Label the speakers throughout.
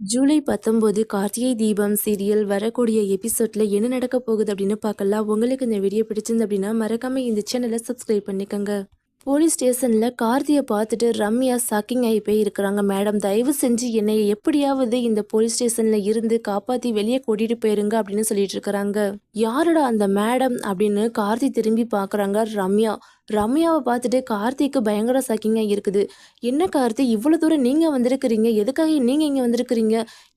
Speaker 1: ஜூலை பத்தொம்போது கார்த்திகை தீபம் சீரியல் வரக்கூடிய எபிசோட்ல என்ன நடக்க போகுது அப்படின்னு பார்க்கலாம். உங்களுக்கு இந்த வீடியோ பிடிச்சிருந்து அப்படின்னா மறக்காம இந்த சேனலை சப்ஸ்கிரைப் பண்ணிக்கோங்க. போலீஸ் ஸ்டேஷனில் கார்த்தியை பார்த்துட்டு ரம்யா ஷாக்கிங் ஆகி போய் இருக்கிறாங்க மேடம் தயவு செஞ்சு என்னை எப்படியாவது இந்த போலீஸ் ஸ்டேஷனில் இருந்து காப்பாற்றி வெளியே கூட்டிகிட்டு போயிருங்க அப்படின்னு சொல்லிட்டு இருக்கிறாங்க. யாரோட அந்த மேடம் அப்படின்னு கார்த்தி திரும்பி பார்க்குறாங்க ரம்யா. ரம்யாவை பார்த்துட்டு கார்த்திக்கு பயங்கர ஷாக்கிங்காக இருக்குது. என்ன கார்த்தி இவ்வளோ தூரம் நீங்கள் வந்திருக்கிறீங்க? எதுக்காக நீங்கள் இங்கே வந்திருக்கிறீங்க?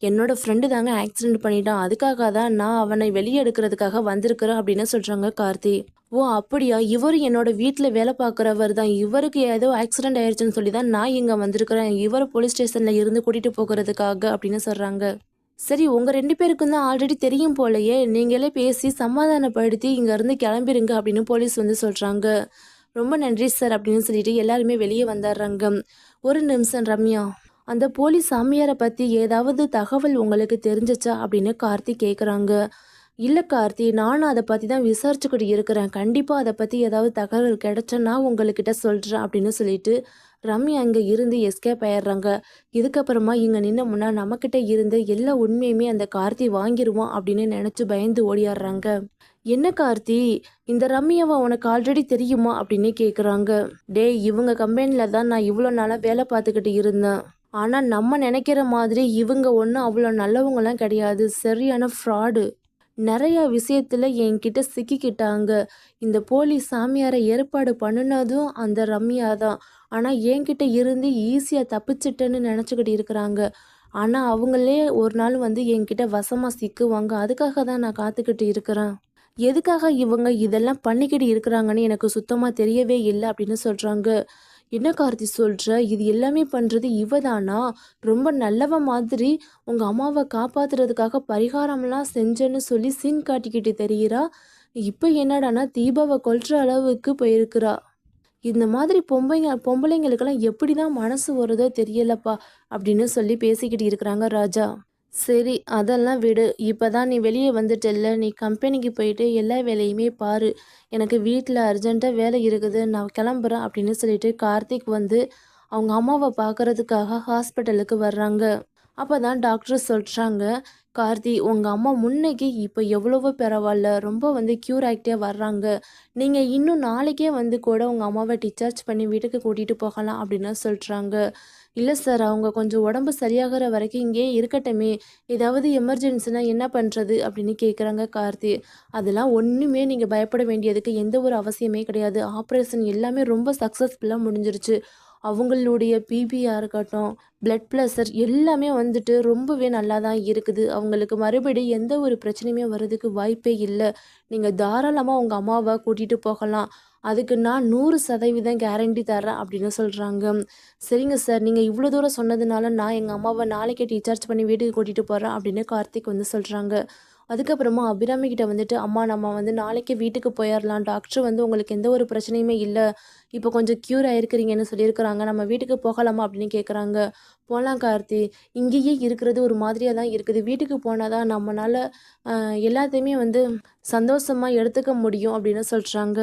Speaker 1: என்னோட ஃப்ரெண்டு தாங்க ஆக்சிடென்ட் பண்ணிட்டான். அதுக்காக தான் நான் அவனை வெளியே எடுக்கிறதுக்காக வந்திருக்கிறேன் அப்படின்னு சொல்கிறாங்க கார்த்தி. ஓ அப்படியா? இவர் என்னோட வீட்டில் வேலை பார்க்குறவர் தான் இவருக்கு ஏதோ ஆக்சிடென்ட் ஆயிடுச்சுன்னு சொல்லி தான் நான் இங்கே வந்திருக்கிறேன். இவர் போலீஸ் ஸ்டேஷனில் இருந்து கூட்டிகிட்டு போகிறதுக்காக அப்படின்னு சொல்கிறாங்க சரி உங்கள் ரெண்டு பேருக்கும் தான் ஆல்ரெடி தெரியும் போலயே நீங்களே பேசி சமாதானப்படுத்தி இங்கேருந்து கிளம்பிருங்க அப்படின்னு போலீஸ் வந்து சொல்கிறாங்க ரொம்ப நன்றி சார் அப்படின்னு சொல்லிட்டு எல்லாருமே வெளியே வந்துடுறாங்க. ஒரு நிமிஷம் ரம்யா அந்த போலீஸ் சாமியாரை பற்றி ஏதாவது தகவல் உங்களுக்கு தெரிஞ்சிச்சா அப்படின்னு கார்த்தி கேட்குறாங்க இல்லை கார்த்தி நானும் அதை பற்றி தான் விசாரிச்சுக்கிட்டு இருக்கிறேன். கண்டிப்பாக அதை பற்றி ஏதாவது தகவல் கிடைச்சா உங்கள்கிட்ட சொல்கிறேன் அப்படின்னு சொல்லிட்டு ரம்யா அங்கே இருந்து எஸ்கேப் ஆயிடுறாங்க. இதுக்கப்புறமா இங்கே நின்ன முன்னால் நம்மக்கிட்ட இருந்த எல்லா உண்மையுமே அந்த கார்த்தி வாங்கிடுவான் அப்படின்னு நினச்சி பயந்து ஓடியாடுறாங்க. என்ன கார்த்தி இந்த ரம்யாவை உனக்கு ஆல்ரெடி தெரியுமா அப்படின்னு கேட்குறாங்க டேய் இவங்க கம்பெனியில் தான் நான் இவ்வளோ நாளாக வேலை பார்த்துக்கிட்டு இருந்தேன். ஆனால் நம்ம நினைக்கிற மாதிரி இவங்க ஒன்றும் அவ்வளோ நல்லவங்களாம் கிடையாது. சரியான ஃப்ராடு நிறையா விஷயத்தில் என்கிட்ட சிக்கிக்கிட்டாங்க. இந்த போலீஸ் சாமியாரை ஏற்பாடு பண்ணினதும் அந்த ரம்யா தான். ஆனால் என்கிட்ட இருந்து ஈஸியாக தப்பிச்சிட்டேன்னு நினச்சிக்கிட்டு இருக்கிறாங்க. ஆனால் அவங்களே ஒரு நாள் வந்து என்கிட்ட வசமாக சிக்குவாங்க. அதுக்காக தான் நான் காத்துக்கிட்டு இருக்கிறேன். எதுக்காக இவங்க இதெல்லாம் பண்ணிக்கிட்டு இருக்கிறாங்கன்னு எனக்கு சுத்தமாக தெரியவே இல்லை அப்படின்னு சொல்கிறாங்க என்ன கார்த்தி சொல்கிற இது எல்லாமே பண்ணுறது இவ தானா ரொம்ப நல்லவ மாதிரி உங்கள் அம்மாவை காப்பாத்துறதுக்காக பரிகாரம்லாம் செஞ்சேன்னு சொல்லி சீன் காட்டிக்கிட்டு தெரிகிறா இப்போ என்னடானா தீபாவை கொல்ற அளவுக்கு போயிருக்கிறா. இந்த மாதிரி பொம்பைங்க பொம்பளைங்களுக்கெல்லாம் எப்படி தான் மனசு வருதோ தெரியலப்பா அப்படின்னு சொல்லி பேசிக்கிட்டு இருக்கிறாங்க ராஜா. சரி அதெல்லாம் விடு. இப்போ தான் நீ வெளியே வந்துட்டல்ல. நீ கம்பெனிக்கு போயிட்டு எல்லா வேலையுமே பாரு. எனக்கு வீட்டில் அர்ஜெண்ட்டாக வேலை இருக்குது. நான் கிளம்புறேன் அப்படின்னு சொல்லிட்டு கார்த்திக் வந்து அவங்க அம்மாவை பார்க்கறதுக்காக ஹாஸ்பிட்டலுக்கு வர்றாங்க. அப்போ தான் டாக்டர் சொல்கிறாங்க கார்த்தி உங்கள் அம்மா முன்னைக்கு இப்போ எவ்வளவோ பரவாயில்ல ரொம்ப வந்து க்யூர் ஆகிட்டே வர்றாங்க. நீங்கள் இன்னும் நாளைக்கே வந்து கூட உங்கள் அம்மாவை டிஸ்சார்ஜ் பண்ணி வீட்டுக்கு கூட்டிகிட்டு போகலாம் அப்படின்னு சொல்கிறாங்க இல்லை சார் அவங்க கொஞ்சம் உடம்பு சரியாகிற வரைக்கும் இங்கேயே இருக்கட்டுமே. ஏதாவது எமர்ஜென்சினா என்ன பண்ணுறது அப்படின்னு கேட்குறாங்க கார்த்தி. அதெல்லாம் ஒன்றுமே நீங்கள் பயப்பட வேண்டியதுக்கு எந்த ஒரு அவசியமே கிடையாது. ஆப்ரேஷன் எல்லாமே ரொம்ப சக்ஸஸ்ஃபுல்லாக முடிஞ்சிருச்சு. அவங்களுடைய பிபியாக இருக்கட்டும் பிளட் ப்ரெஷர் எல்லாமே வந்துட்டு ரொம்பவே நல்லா தான் இருக்குது. அவங்களுக்கு மறுபடியும் எந்த ஒரு பிரச்சனையுமே வர்றதுக்கு வாய்ப்பே இல்லை. நீங்கள் தாராளமாக உங்கள் அம்மாவை கூட்டிகிட்டு போகலாம். அதுக்கு நான் நூறு சதவீதம் கேரண்டி தரேன் அப்படின்னு சொல்கிறாங்க சரிங்க சார் நீங்கள் இவ்வளோ தூரம் சொன்னதுனால நான் எங்கள் அம்மாவை நாளைக்கே டீச்சார்ஜ் பண்ணி வீட்டுக்கு கூட்டிகிட்டு போகிறேன் அப்படின்னு கார்த்திக் வந்து சொல்கிறாங்க அதுக்கப்புறமா அபிராமி கிட்ட வந்துட்டு அம்மா நம்ம வந்து நாளைக்கே வீட்டுக்கு போயிடலாம் டாக்டர் வந்து உங்களுக்கு எந்த ஒரு பிரச்சனையுமே இல்லை. இப்போ கொஞ்சம் க்யூர் ஆயிருக்கிறீங்கன்னு சொல்லியிருக்கிறாங்க. நம்ம வீட்டுக்கு போகலாமா? அப்படின்னு கேட்குறாங்க போகலாம் கார்த்தி. இங்கேயே இருக்கிறது ஒரு மாதிரியாக தான் இருக்குது. வீட்டுக்கு போனால் தான் நம்மளால் எல்லாத்தையுமே வந்து சந்தோஷமாக எடுத்துக்க முடியும் அப்படின்னு சொல்கிறாங்க